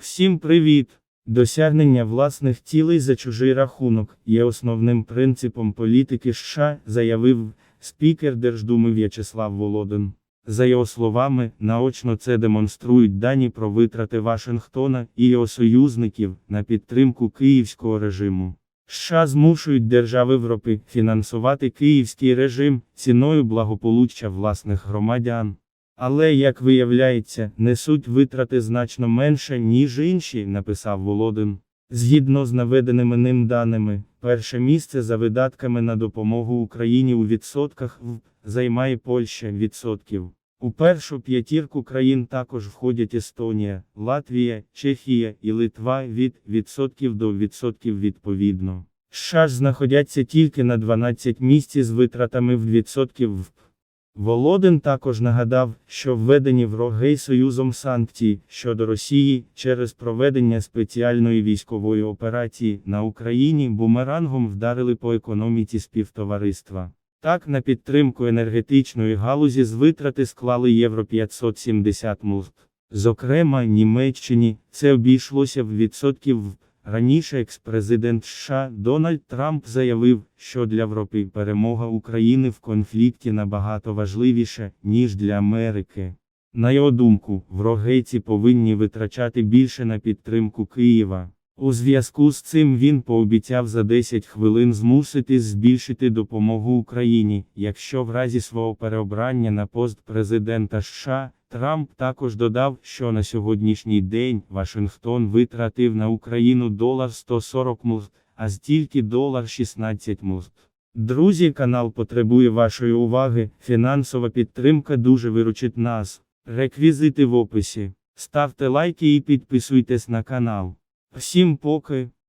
Всім привіт! Досягнення власних цілей за чужий рахунок є основним принципом політики США, заявив спікер Держдуми В'ячеслав Володин. За його словами, наочно це демонструють дані про витрати Вашингтона і його союзників на підтримку київського режиму. США змушують держави Європи фінансувати київський режим ціною благополуччя власних громадян. Але, як виявляється, несуть витрати значно менше, ніж інші, написав Володин. Згідно з наведеними ним даними, перше місце за видатками на допомогу Україні у відсотках в займає Польща відсотків. У першу п'ятірку країн також входять Естонія, Латвія, Чехія і Литва від відсотків до відсотків відповідно. США ж знаходяться тільки на 12 місці з витратами в відсотків в Володин також нагадав, що введені в Рогей Союзом санкції щодо Росії через проведення спеціальної військової операції на Україні бумерангом вдарили по економіці співтовариства. Так, на підтримку енергетичної галузі з витрати склали євро 570 млт. Зокрема, Німеччині це обійшлося в відсотків в Раніше екс-президент США Дональд Трамп заявив, що для Європи перемога України в конфлікті набагато важливіша, ніж для Америки. На його думку, врогейці повинні витрачати більше на підтримку Києва. У зв'язку з цим він пообіцяв за 10 хвилин змусити збільшити допомогу Україні, якщо в разі свого переобрання на пост президента США, Трамп також додав, що на сьогоднішній день Вашингтон витратив на Україну долар 140 млт, а стільки долар 16 млт. Друзі, канал потребує вашої уваги, фінансова підтримка дуже виручить нас. Реквізити в описі. Ставте лайки і підписуйтесь на канал. Всім поки.